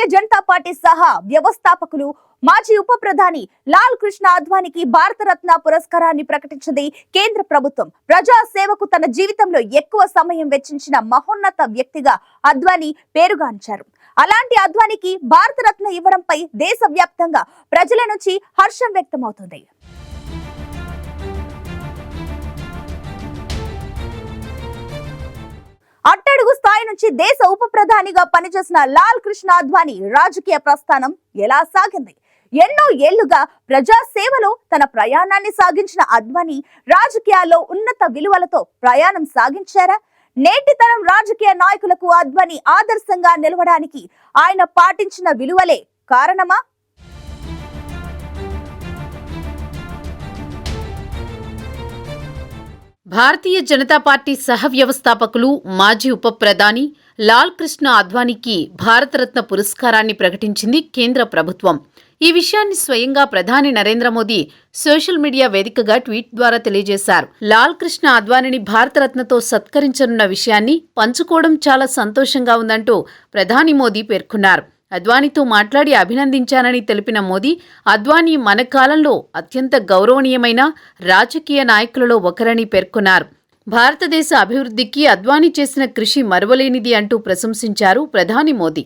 Bharatiya Janata Party సహా వ్యవస్థాపకులు మాజీ ఉప ప్రధాని లాల్ కృష్ణ అద్వానికి భారతరత్న పురస్కారాన్ని ప్రకటించింది కేంద్ర ప్రభుత్వం. ప్రజా సేవకు తన జీవితంలో ఎక్కువ సమయం వెచ్చించిన మహోన్నత వ్యక్తిగా అద్వానీ పేరుగాంచారు అలాంటి అద్వానికి భారతరత్న ఇవ్వడంపై దేశవ్యాప్తంగా ప్రజల నుంచి హర్షం వ్యక్తమవుతుంది. అట్టడుగు స్థాయి నుంచి దేశ ఉప ప్రధానిగా పనిచేసిన లాల్ కృష్ణ అద్వానీ రాజకీయ ప్రస్థానం ఎలా సాగింది? ఎన్నో ఏళ్ళుగా ప్రజా సేవలో తన ప్రయాణాన్ని సాగించిన అద్వానీ రాజకీయాల్లో ఉన్నత విలువలతో ప్రయాణం సాగించారా? నేటి తరం రాజకీయ నాయకులకు అద్వానీ ఆదర్శంగా నిలవడానికి ఆయన పాటించిన విలువలే కారణమా? భారతీయ జనతా పార్టీ సహ వ్యవస్థాపకులు మాజీ ఉప ప్రధాని లాల్ కృష్ణ అద్వానీకి భారతరత్న పురస్కారాన్ని ప్రకటించింది కేంద్ర ప్రభుత్వం. ఈ విషయాన్ని స్వయంగా ప్రధాని నరేంద్ర మోదీ సోషల్ మీడియా వేదికగా ట్వీట్ ద్వారా తెలియజేశారు. లాల్ కృష్ణ అద్వానీని భారతరత్నతో సత్కరించనున్న విషయాన్ని పంచుకోవడం చాలా సంతోషంగా ఉందంటూ ప్రధాని మోదీ పేర్కొన్నారు. అద్వానీతో మాట్లాడి అభినందించానని తెలిపిన మోదీ అద్వానీ మన కాలంలో అత్యంత గౌరవనీయమైన రాజకీయ నాయకులలో ఒకరని పేర్కొన్నారు. భారతదేశ అభివృద్ధికి అద్వానీ చేసిన కృషి మరువలేనిది అంటూ ప్రశంసించారు ప్రధాని మోదీ.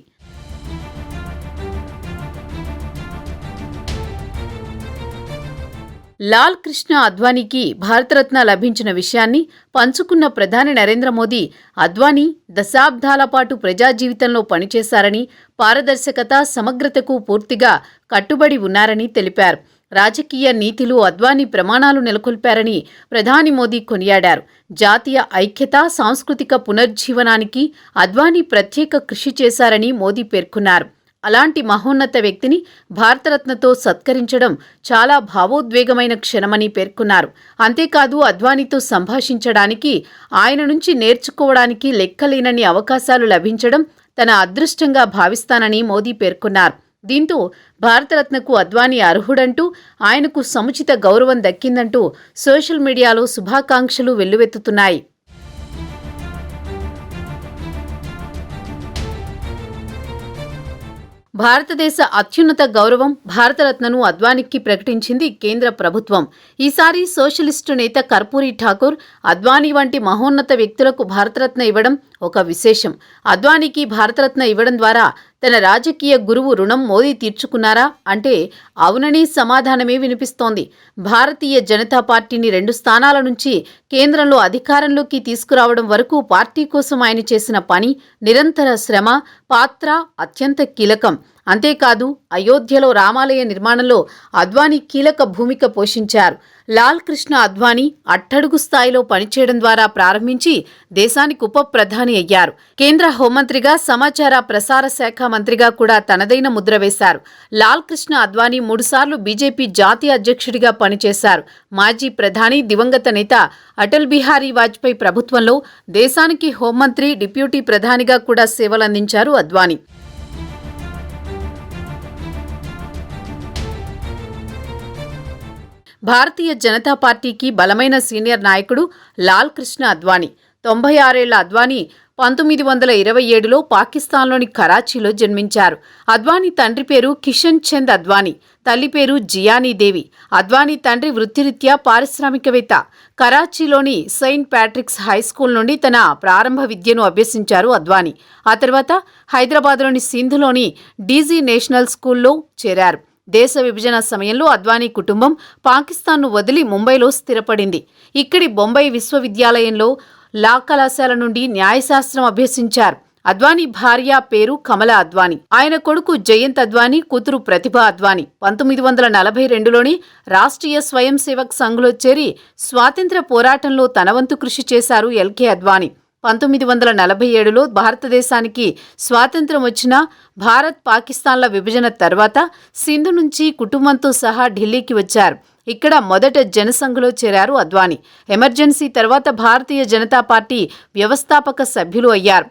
లాల్ కృష్ణ అద్వానీకి భారతరత్న లభించిన విషయాన్ని పంచుకున్న ప్రధాని నరేంద్ర మోదీ అద్వానీ దశాబ్దాల పాటు ప్రజా జీవితంలో పనిచేశారని పారదర్శకత సమగ్రతకు పూర్తిగా కట్టుబడి ఉన్నారని తెలిపారు. రాజకీయ నీతిలో అద్వానీ ప్రమాణాలు నెలకొల్పారని ప్రధాని మోదీ కొనియాడారు. జాతీయ ఐక్యత సాంస్కృతిక పునర్జీవనానికి అద్వానీ ప్రత్యేక కృషి చేశారని మోదీ పేర్కొన్నారు. అలాంటి మహోన్నత వ్యక్తిని భారతరత్నతో సత్కరించడం చాలా భావోద్వేగమైన క్షణమని పేర్కొన్నారు. అంతేకాదు అద్వానీతో సంభాషించడానికి ఆయన నుంచి నేర్చుకోవడానికి లెక్కలేనన్ని అవకాశాలు లభించడం తన అదృష్టంగా భావిస్తానని మోదీ పేర్కొన్నారు. దీంతో భారతరత్నకు అద్వానీ అర్హుడంటూ ఆయనకు సముచిత గౌరవం దక్కిందంటూ సోషల్ మీడియాలో శుభాకాంక్షలు వెల్లువెత్తుతున్నాయి. భారతదేశ అత్యున్నత గౌరవం భారతరత్నను అద్వానీకి ప్రకటించింది కేంద్ర ప్రభుత్వం. ఈసారి సోషలిస్టు నేత కర్పూరి ఠాకూర్ అద్వానీ వంటి మహోన్నత వ్యక్తులకు భారతరత్న ఇవ్వడం ఒక విశేషం. అద్వానీకి భారతరత్న ఇవ్వడం ద్వారా తన రాజకీయ గురువు రుణం మోదీ తీర్చుకున్నారా అంటే అవునని సమాధానమే వినిపిస్తోంది. భారతీయ జనతా పార్టీని రెండు స్థానాల నుంచి కేంద్రంలో అధికారంలోకి తీసుకురావడం వరకు పార్టీ కోసం ఆయన చేసిన పని నిరంతర శ్రమ పాత్ర అత్యంత కీలకం. అంతేకాదు అయోధ్యలో రామాలయ నిర్మాణంలో అద్వానీ కీలక భూమిక పోషించారు. లాల్ కృష్ణ అద్వానీ అట్టడుగు స్థాయిలో పనిచేయడం ద్వారా ప్రారంభించి దేశానికి ఉప ప్రధాని అయ్యారు. కేంద్ర హోంమంత్రిగా సమాచార ప్రసార శాఖ మంత్రిగా కూడా తనదైన ముద్ర వేశారు. లాల్ కృష్ణ అద్వానీ మూడుసార్లు బీజేపీ జాతీయ అధ్యక్షుడిగా పనిచేశారు. మాజీ ప్రధాని దివంగత నేత అటల్ బిహారీ వాజ్పేయి ప్రభుత్వంలో దేశానికి హోంమంత్రి డిప్యూటీ ప్రధానిగా కూడా సేవలందించారు అద్వానీ. భారతీయ జనతా పార్టీకి బలమైన సీనియర్ నాయకుడు లాల్ కృష్ణ అద్వానీ. తొంభై ఆరేళ్ళ అద్వానీ పంతొమ్మిది వందల ఇరవై ఏడులో పాకిస్తాన్లోని కరాచీలో జన్మించారు. అద్వానీ తండ్రి పేరు కిషన్ చంద్ అద్వానీ తల్లి పేరు జియానీ దేవి. అద్వానీ తండ్రి వృత్తిరీత్యా పారిశ్రామికవేత్త. కరాచీలోని సెయింట్ ప్యాట్రిక్స్ హై స్కూల్ నుండి తన ప్రారంభ విద్యను అభ్యసించారు అద్వానీ. ఆ తర్వాత హైదరాబాద్లోని సింధులోని డీజీ నేషనల్ స్కూల్లో చేరారు. దేశ విభజన సమయంలో అద్వానీ కుటుంబం పాకిస్తాన్ను వదిలి ముంబైలో స్థిరపడింది. ఇక్కడి బొంబాయి విశ్వవిద్యాలయంలో లా కళాశాల నుండి న్యాయశాస్త్రం అభ్యసించారు. అద్వానీ భార్య పేరు కమల అద్వానీ. ఆయన కొడుకు జయంత్ అద్వానీ కూతురు ప్రతిభ అద్వానీ. పంతొమ్మిది వందల నలభై రెండులోని రాష్ట్రీయ స్వయం సేవక్ సంఘ్లో చేరి స్వాతంత్ర్య పోరాటంలో తన వంతు కృషి చేశారు ఎల్కే అద్వానీ. పంతొమ్మిది వందల నలభై ఏడులో భారతదేశానికి స్వాతంత్రం వచ్చిన భారత్ పాకిస్తాన్ల విభజన తర్వాత సింధు నుంచి కుటుంబంతో సహా ఢిల్లీకి వచ్చారు. ఇక్కడ మొదట జనసంఘలో చేరారు అద్వానీ. ఎమర్జెన్సీ తర్వాత భారతీయ జనతా పార్టీ వ్యవస్థాపక సభ్యులు అయ్యారు.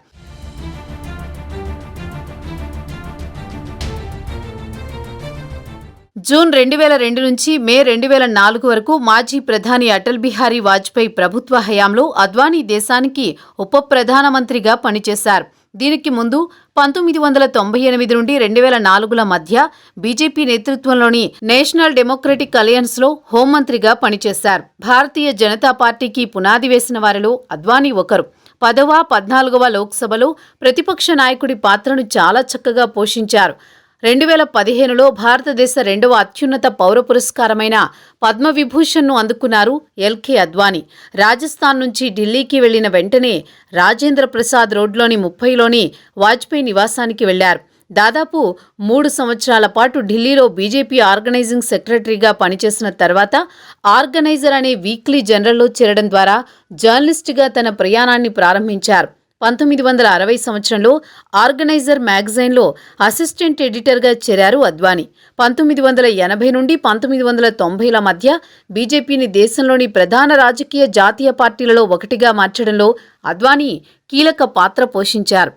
జూన్ రెండు వేల రెండు నుంచి మే రెండు వేల నాలుగు వరకు మాజీ ప్రధాని అటల్ బిహారీ వాజ్పేయి ప్రభుత్వ హయాంలో అద్వానీ దేశానికి ఉప ప్రధానమంత్రిగా పనిచేశారు. దీనికి ముందు పంతొమ్మిది వందల తొంభై ఎనిమిది నుండి రెండు వేల నాలుగుల మధ్య బీజేపీ నేతృత్వంలోని నేషనల్ డెమోక్రటిక్ అలయన్స్లో హోంమంత్రిగా పనిచేశారు. భారతీయ జనతా పార్టీకి పునాది వేసిన వారిలో అద్వానీ ఒకరు. పదవ పద్నాలుగవ లోక్సభలో ప్రతిపక్ష నాయకుడి పాత్రను చాలా చక్కగా పోషించారు. రెండు వేల పదిహేనులో భారతదేశ రెండవ అత్యున్నత పౌర పురస్కారమైన పద్మవిభూషణ్ను అందుకున్నారు ఎల్కే అద్వానీ. రాజస్థాన్ నుంచి ఢిల్లీకి వెళ్ళిన వెంటనే రాజేంద్ర ప్రసాద్ రోడ్లోని ముప్పైలోని వాజ్పేయి నివాసానికి వెళ్ళారు దాదాపు మూడు సంవత్సరాల పాటు ఢిల్లీలో బీజేపీ ఆర్గనైజింగ్ సెక్రటరీగా పనిచేసిన తర్వాత ఆర్గనైజర్ అనే వీక్లీ జనరల్లో చేరడం ద్వారా జర్నలిస్టుగా తన ప్రయాణాన్ని ప్రారంభించారు. పంతొమ్మిది వందల అరవై సంవత్సరంలో ఆర్గనైజర్ మ్యాగజైన్లో అసిస్టెంట్ ఎడిటర్గా చేరారు అద్వానీ. పంతొమ్మిది వందల ఎనభై నుండి పంతొమ్మిది వందల తొంభైల మధ్య బీజేపీని దేశంలోని ప్రధాన రాజకీయ జాతీయ పార్టీలలో ఒకటిగా మార్చడంలో అద్వానీ కీలక పాత్ర పోషించారు.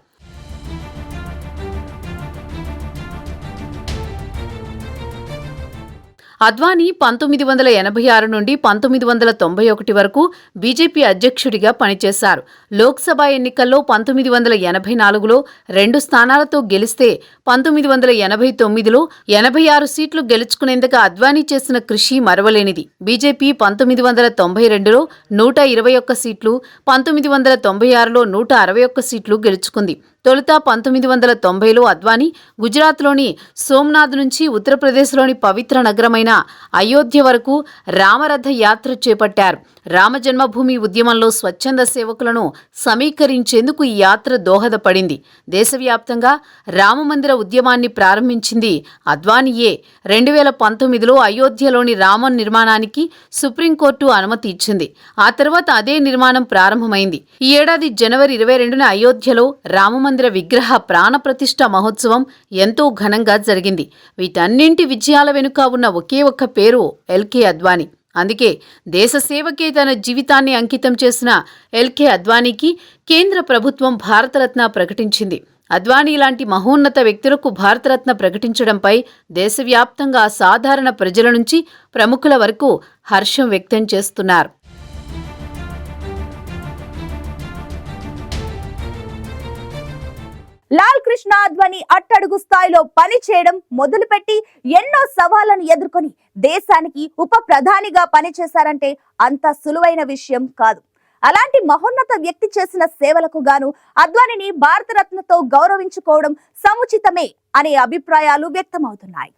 అద్వానీ పంతొమ్మిది వందల ఎనభై ఆరు నుండి పంతొమ్మిది వందల తొంభై ఒకటి వరకు బీజేపీ అధ్యక్షుడిగా పనిచేశారు. లోక్సభ ఎన్నికల్లో పంతొమ్మిది వందల ఎనభై నాలుగులో రెండు స్థానాలతో గెలిస్తే పంతొమ్మిది వందల ఎనభై తొమ్మిదిలో ఎనభై ఆరు సీట్లు గెలుచుకునేందుకు అద్వానీ చేసిన కృషి మరవలేనిది. బీజేపీ పంతొమ్మిది వందల తొంభై రెండులో నూట ఇరవై ఒక్క సీట్లు పంతొమ్మిది వందల తొంభై ఆరులో నూట అరవై ఒక్క సీట్లు గెలుచుకుంది. తొలుత పంతొమ్మిది వందల తొంభైలో అద్వానీ గుజరాత్లోని సోమ్నాథ్ నుంచి ఉత్తరప్రదేశ్లోని పవిత్ర నగరమైన అయోధ్య వరకు రామరథ యాత్ర చేపట్టారు. రామజన్మభూమి ఉద్యమంలో స్వచ్ఛంద సేవకులను సమీకరించేందుకు ఈ యాత్ర దోహదపడింది. దేశవ్యాప్తంగా రామమందిర ఉద్యమాన్ని ప్రారంభించింది అద్వానియే. రెండు వేల పంతొమ్మిదిలో అయోధ్యలోని రామ నిర్మాణానికి సుప్రీంకోర్టు అనుమతి ఇచ్చింది. ఆ తర్వాత అదే నిర్మాణం ప్రారంభమైంది. ఈ ఏడాది జనవరి ఇరవై రెండున అయోధ్యలో రామమందిర విగ్రహ ప్రాణప్రతిష్ఠ మహోత్సవం ఎంతో ఘనంగా జరిగింది. వీటన్నింటి విజయాల వెనుక ఉన్న ఒకే ఒక్క పేరు ఎల్కే అద్వానీ. అందుకే దేశ సేవకే తన జీవితాన్ని అంకితం చేసిన ఎల్కే అద్వానీకి కేంద్ర ప్రభుత్వం భారతరత్న ప్రకటించింది. అద్వానీ లాంటి మహోన్నత వ్యక్తులకు భారతరత్న ప్రకటించడంపై దేశవ్యాప్తంగా సాధారణ ప్రజల నుంచి ప్రముఖుల వరకు హర్షం వ్యక్తం చేస్తున్నారు. లాల్ కృష్ణ అద్వానీ అట్టడుగు స్థాయిలో పని చేయడం మొదలుపెట్టి ఎన్నో సవాళ్ళను ఎదుర్కొని దేశానికి ఉప ప్రధానిగా పనిచేశారంటే అంత సులువైన విషయం కాదు. అలాంటి మహోన్నత వ్యక్తి చేసిన సేవలకు గాను అద్వానిని భారతరత్నతో గౌరవించుకోవడం సముచితమే అనే అభిప్రాయాలు వ్యక్తమవుతున్నాయి.